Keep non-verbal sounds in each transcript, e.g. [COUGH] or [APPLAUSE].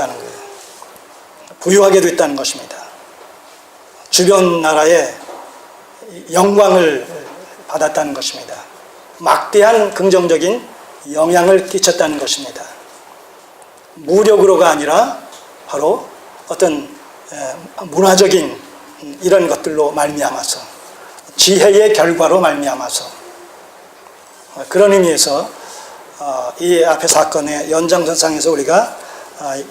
됐다는 거예요. 부유하게 됐다는 것입니다. 주변 나라에 영광을 받았다는 것입니다. 막대한 긍정적인 영향을 끼쳤다는 것입니다. 무력으로가 아니라 바로 어떤 에, 문화적인 이런 것들로 말미암아서 지혜의 결과로 말미암아서 어, 그런 의미에서 어, 이 앞의 사건의 연장선상에서 우리가 아,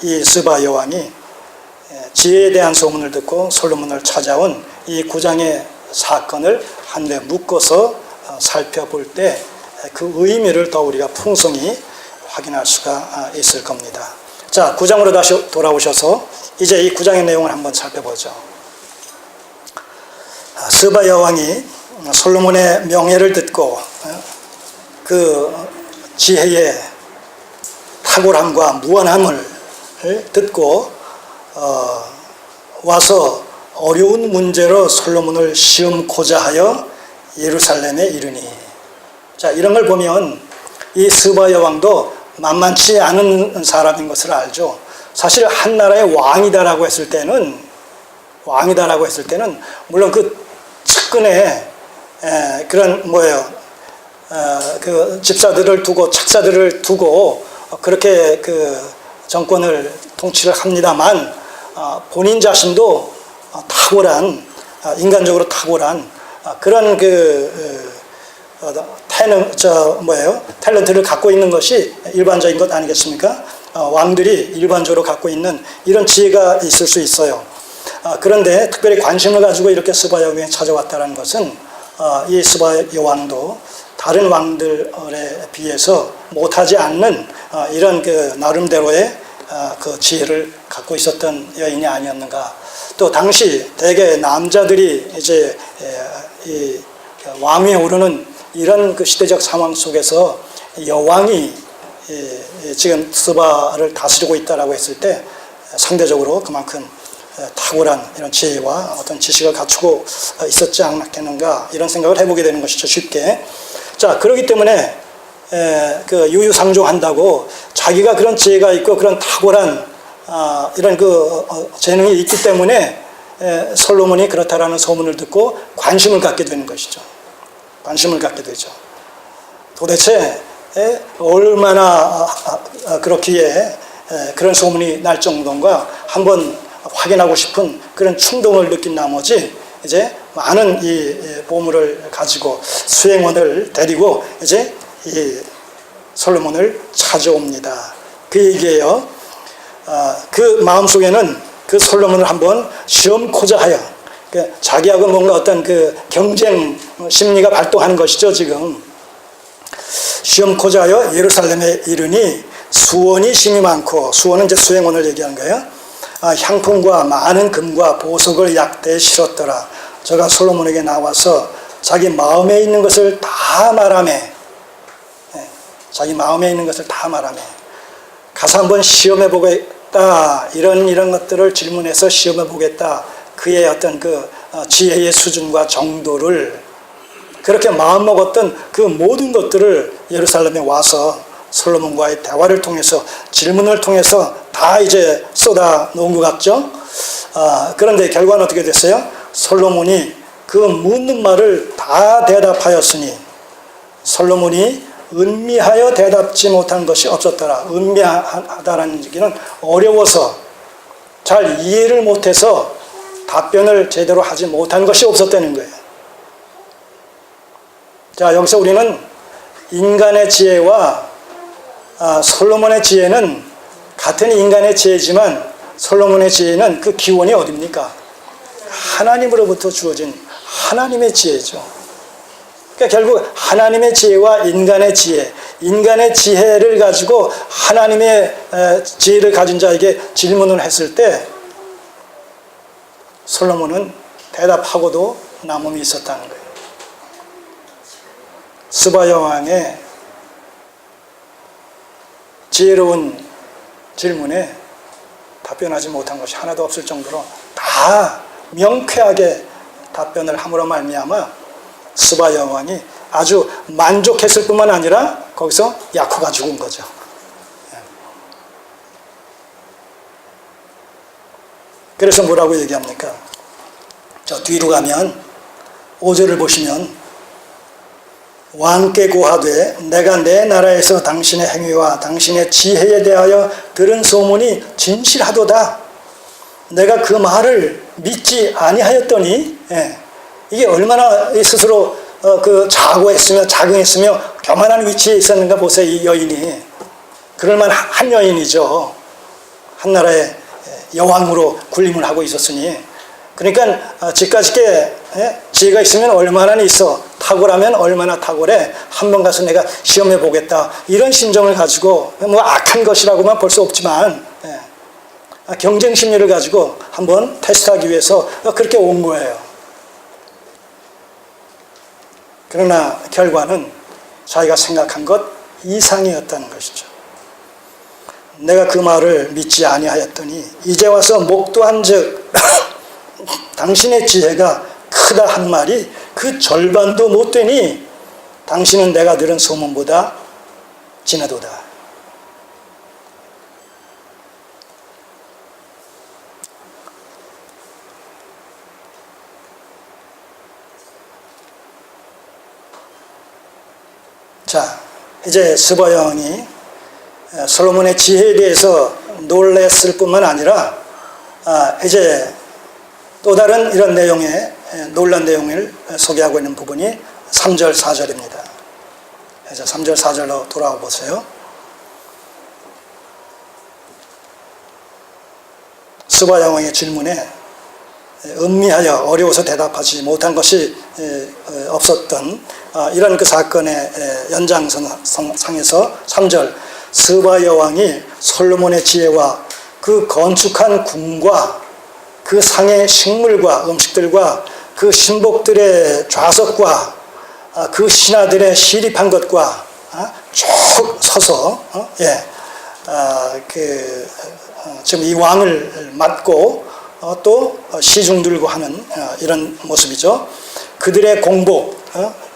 이 스바 여왕이 에, 지혜에 대한 소문을 듣고 솔로몬을 찾아온 이 구장의 사건을 한데 묶어서 어, 살펴볼 때 그 의미를 더 우리가 풍성히 확인할 수가 아, 있을 겁니다. 자, 구장으로 다시 돌아오셔서 이제 이 구장의 내용을 한번 살펴보죠. 아, 스바 여왕이 솔로몬의 명예를 듣고 어, 그 지혜의 탁월함과 무한함을 듣고 어, 와서 어려운 문제로 솔로몬을 시험고자 하여 예루살렘에 이르니 자 이런 걸 보면 이 스바 여왕도 만만치 않은 사람인 것을 알죠. 사실 한 나라의 왕이다라고 했을 때는 왕이다라고 했을 때는 물론 그 측근에 에, 그런 뭐예요 어, 그 집사들을 두고 책사들을 두고 그렇게 그 정권을 통치를 합니다만 어, 본인 자신도 어, 탁월한 어, 인간적으로 탁월한 어, 그런 그 어, 태능 저 뭐예요 탤런트를 갖고 있는 것이 일반적인 것 아니겠습니까? 어, 왕들이 일반적으로 갖고 있는 이런 지혜가 있을 수 있어요. 아, 그런데 특별히 관심을 가지고 이렇게 스바 여왕에 찾아왔다는 것은 어, 이 스바 여왕도 다른 왕들에 비해서 못하지 않는 어, 이런 그 나름대로의 어, 그 지혜를 갖고 있었던 여인이 아니었는가. 또 당시 대개 남자들이 이제 에, 이 왕위에 오르는 이런 그 시대적 상황 속에서 여왕이 예, 예, 지금 스바를 다스리고 있다라고 했을 때 상대적으로 그만큼 예, 탁월한 이런 지혜와 어떤 지식을 갖추고 있었지 않겠는가 이런 생각을 해보게 되는 것이죠 쉽게 자 그렇기 때문에 에, 그 유유상종한다고 자기가 그런 지혜가 있고 그런 탁월한 아, 이런 그 어, 재능이 있기 때문에 에, 솔로몬이 그렇다라는 소문을 듣고 관심을 갖게 되는 것이죠. 관심을 갖게 되죠. 도대체 에, 얼마나 아, 아, 아, 그렇기에 에, 그런 소문이 날 정도인가 한번 확인하고 싶은 그런 충동을 느낀 나머지 이제 많은 이 예, 보물을 가지고 수행원을 데리고 이제 이 솔로몬을 찾아옵니다. 그 얘기예요. 아, 그 마음속에는 그 솔로몬을 한번 시험코자 하여 그 자기하고 뭔가 어떤 그 경쟁 심리가 발동하는 것이죠 지금 시험코자 하여 예루살렘에 이르니 수원이 심이 많고 수원은 이제 수행원을 얘기하는 거예요 아, 향품과 많은 금과 보석을 약대에 실었더라 저가 솔로몬에게 나와서 자기 마음에 있는 것을 다 말하매 네, 자기 마음에 있는 것을 다 말하매 가서 한번 시험해 보겠다 이런 이런 것들을 질문해서 시험해 보겠다 그의 어떤 그 어, 지혜의 수준과 정도를 그렇게 마음 먹었던 그 모든 것들을 예루살렘에 와서 솔로몬과의 대화를 통해서 질문을 통해서 다 이제 쏟아 놓은 것 같죠. 아, 그런데 결과는 어떻게 됐어요? 솔로몬이 그 묻는 말을 다 대답하였으니 솔로몬이 은미하여 대답지 못한 것이 없었더라. 은미하다라는 얘기는 어려워서 잘 이해를 못해서 답변을 제대로 하지 못한 것이 없었다는 거예요. 자, 여기서 우리는 인간의 지혜와 아, 솔로몬의 지혜는 같은 인간의 지혜지만 솔로몬의 지혜는 그 기원이 어딥니까? 하나님으로부터 주어진 하나님의 지혜죠. 그러니까 결국 하나님의 지혜와 인간의 지혜, 인간의 지혜를 가지고 하나님의 지혜를 가진 자에게 질문을 했을 때 솔로몬은 대답하고도 남음이 있었다는 거예요. 스바 여왕의 지혜로운 질문에 답변하지 못한 것이 하나도 없을 정도로 다 명쾌하게 답변을 함으로 말미암아 스바 여왕이 아주 만족했을 뿐만 아니라 거기서 약호가 죽은 거죠. 그래서 뭐라고 얘기합니까? 저 뒤로 가면 5절을 보시면 왕께 고하되 내가 내 나라에서 당신의 행위와 당신의 지혜에 대하여 들은 소문이 진실하도다. 내가 그 말을 믿지 아니하였더니 예, 이게 얼마나 스스로 어, 그 자고했으며 자긍했으며 교만한 위치에 있었는가 보세요 이 여인이. 그럴만 한 여인이죠. 한 나라의 여왕으로 군림을 하고 있었으니. 그러니까 어, 예, 지혜가 있으면 얼마나 있어. 탁월하면 얼마나 탁월해. 한번 가서 내가 시험해 보겠다. 이런 심정을 가지고 뭐 악한 것이라고만 볼 수 없지만 예, 경쟁 심리를 가지고 한번 테스트하기 위해서 그렇게 온 거예요. 그러나 결과는 자기가 생각한 것 이상이었다는 것이죠. 내가 그 말을 믿지 아니하였더니 이제 와서 목도한즉 [COUGHS] 당신의 지혜가 크다 한 말이 그 절반도 못 되니 당신은 내가 들은 소문보다 진하도다. 자, 이제 스바 여왕이 솔로몬의 지혜에 대해서 놀랬을 뿐만 아니라 아, 이제 또 다른 이런 내용의 놀란 내용을 소개하고 있는 부분이 3절, 4절입니다. 그래서 3절, 4절로 돌아와 보세요. 스바 여왕의 질문에 음미하여 어려워서 대답하지 못한 것이 없었던 아, 이런 그 사건의 연장상에서 3절 스바 여왕이 솔로몬의 지혜와 그 건축한 궁과 그 상의 식물과 음식들과 그 신복들의 좌석과 아, 그 신하들의 시립한 것과 아, 쭉 서서 어? 예, 그 어, 지금 이 왕을 맡고 어, 또 시중 들고 하는 이런 모습이죠. 그들의 공복,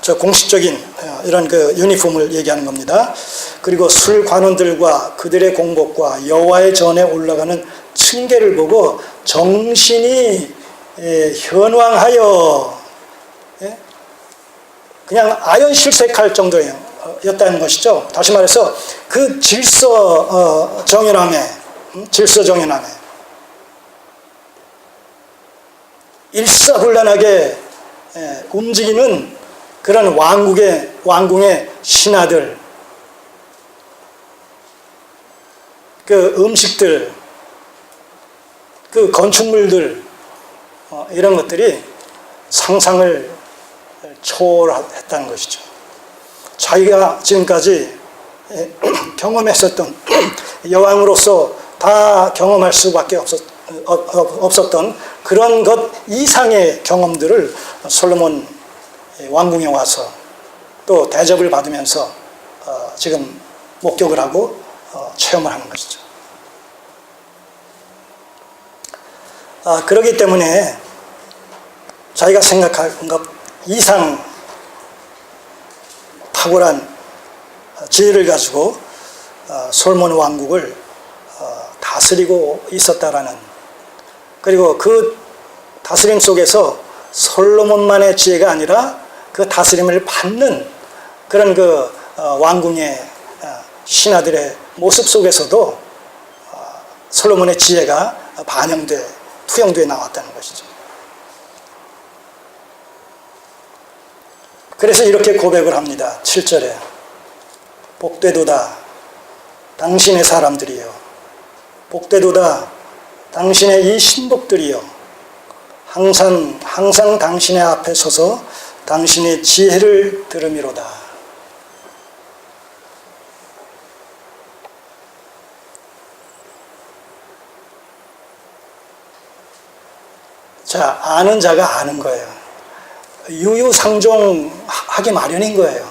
저 공식적인 이런 그 유니폼을 얘기하는 겁니다. 그리고 술 관원들과 그들의 공복과 여호와의 전에 올라가는 층계를 보고 정신이 현황하여 그냥 아연 실색할 정도였다는 것이죠. 다시 말해서 그 질서 정연함에 음, 질서 정연함에 일사불란하게 움직이는 그런 왕국의 왕궁의 신하들. 그 음식들. 그 건축물들. 어, 이런 것들이 상상을 초월했다는 것이죠. 자기가 지금까지 [CLEARS THROAT] 경험했었던 [CLEARS THROAT] 여왕으로서 다 경험할 수밖에 없었, 없었던 그런 것 이상의 경험들을 솔로몬 왕궁에 와서 또 대접을 받으면서 어, 지금 목격을 하고 어, 체험을 하는 것이죠. 아, 그러기 때문에 자기가 생각한 것 이상 탁월한 지혜를 가지고 어, 솔몬 왕국을 어, 다스리고 있었다라는 그리고 그 다스림 속에서 솔로몬만의 지혜가 아니라 그 다스림을 받는 그런 그 어, 왕궁의 신하들의 모습 속에서도 솔로몬의 지혜가 반영돼 투영도에 나왔다는 것이죠. 그래서 이렇게 고백을 합니다. 7절에 복되도다 당신의 사람들이여 복되도다 당신의 이 신복들이여 항상 항상 당신의 앞에 서서 당신의 지혜를 들음이로다. 자, 아는 자가 아는 거예요. 유유상종하기 마련인 거예요.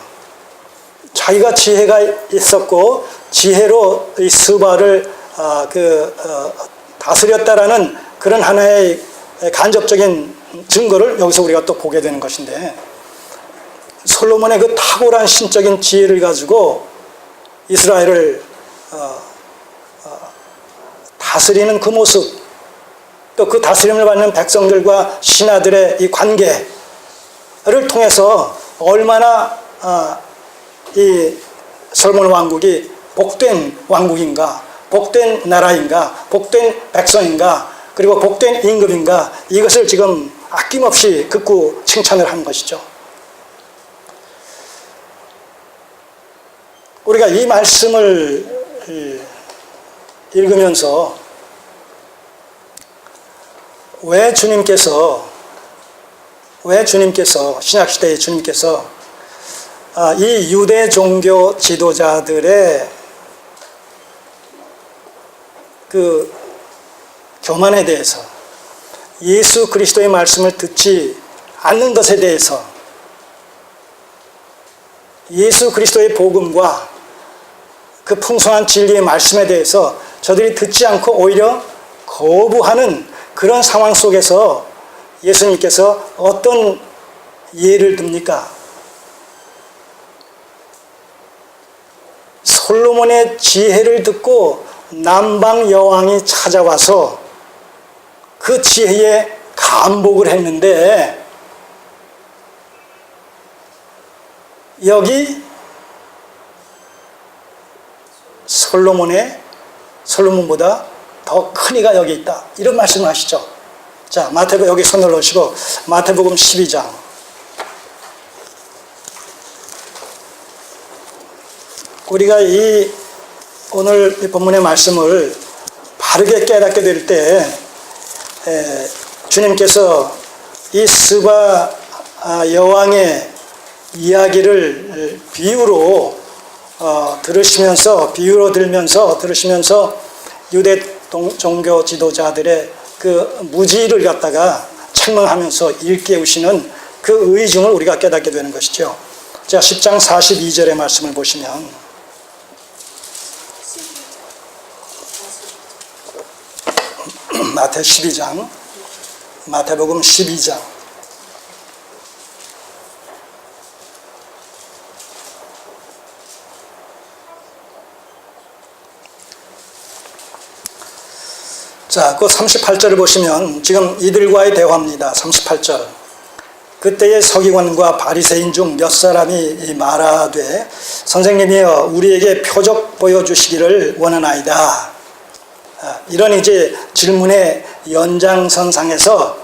자기가 지혜가 있었고 지혜로 이 스바를 어, 그 어, 다스렸다라는 그런 하나의 간접적인 증거를 여기서 우리가 또 보게 되는 것인데 솔로몬의 그 탁월한 신적인 지혜를 가지고 이스라엘을 어, 어 다스리는 그 모습 또 그 다스림을 받는 백성들과 신하들의 이 관계를 통해서 얼마나 아, 이 솔로몬 왕국이 복된 왕국인가, 복된 나라인가, 복된 백성인가, 그리고 복된 임금인가 이것을 지금 아낌없이 극구 칭찬을 한 것이죠. 우리가 이 말씀을 읽으면서 왜 주님께서 왜 주님께서 신약 시대의 주님께서 아, 이 유대 종교 지도자들의 그 교만에 대해서 예수 그리스도의 말씀을 듣지 않는 것에 대해서 예수 그리스도의 복음과 그 풍성한 진리의 말씀에 대해서 저들이 듣지 않고 오히려 거부하는 그런 상황 속에서 예수님께서 어떤 예를 듭니까? 솔로몬의 지혜를 듣고 남방 여왕이 찾아와서 그 지혜에 감복을 했는데 여기 솔로몬의 솔로몬보다 더 큰 이가 여기 있다. 이런 말씀을 하시죠. 자, 마태복 여기 손을 놓으시고 마태복음 12장 우리가 이 오늘 이 본문의 말씀을 바르게 깨닫게 될 때 주님께서 이 스바 아, 여왕의 이야기를 비유로 어, 들으시면서 비유로 들면서 들으시면서 유대 동, 종교 지도자들의 그 무지를 갖다가 책망하면서 일깨우시는 그 의중을 우리가 깨닫게 되는 것이죠. 자, 10장 42절의 말씀을 보시면 마태 12장 마태복음 12장 자, 그 38절을 보시면 지금 이들과의 대화입니다. 38절. 그때의 서기관과 바리새인 중 몇 사람이 말하되 선생님이여 우리에게 표적 보여주시기를 원하나이다. 아, 이런 이제 질문의 연장선상에서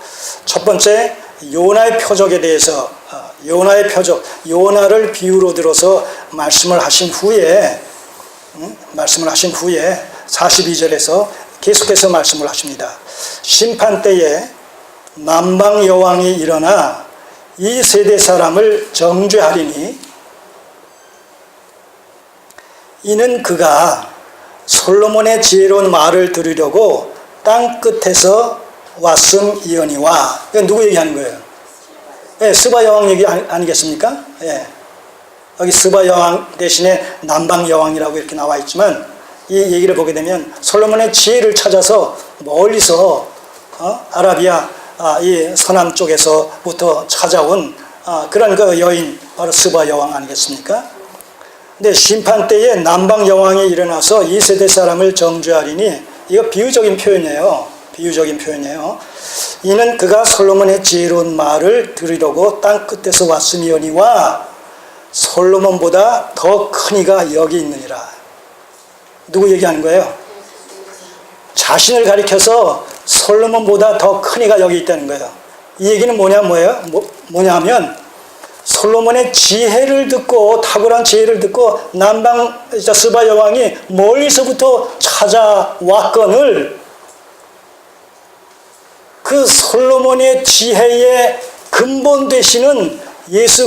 첫 번째 요나의 표적에 대해서 아, 요나의 표적, 요나를 비유로 들어서 말씀을 하신 후에 음, 말씀을 하신 후에 42절에서 계속해서 말씀을 하십니다. 심판 때에 남방 여왕이 일어나 이 세대 사람을 정죄하리니 이는 그가 솔로몬의 지혜로운 말을 들으려고 땅 끝에서 왔음이언니와 누구 얘기하는 거예요? 예, 스바 여왕 얘기 아니, 아니 겠습니까? 예. 여기 스바 여왕 대신에 남방 여왕이라고 이렇게 나와 있지만 이 얘기를 보게 되면 솔로몬의 지혜를 찾아서 멀리서 어? 아라비아 아, 이 서남 쪽에서부터 찾아온 아, 그런 그 여인 바로 스바 여왕 아니겠습니까? 근데 심판 때에 남방 여왕이 일어나서 이 세대 사람을 정죄하리니 이거 비유적인 표현이에요. 비유적인 표현이에요. 이는 그가 솔로몬의 지혜로운 말을 들으려고 땅 끝에서 왔으니와 솔로몬보다 더 큰 이가 여기 있느니라. 누구 얘기하는 거예요? 자신을 가리켜서 솔로몬보다 더 큰 이가 여기 있다는 거예요. 이 얘기는 뭐냐 뭐예요? 뭐, 뭐냐면 솔로몬의 지혜를 듣고 탁월한 지혜를 듣고 남방 스바 여왕이 멀리서부터 찾아왔건을 그 솔로몬의 지혜의 근본 되시는 예수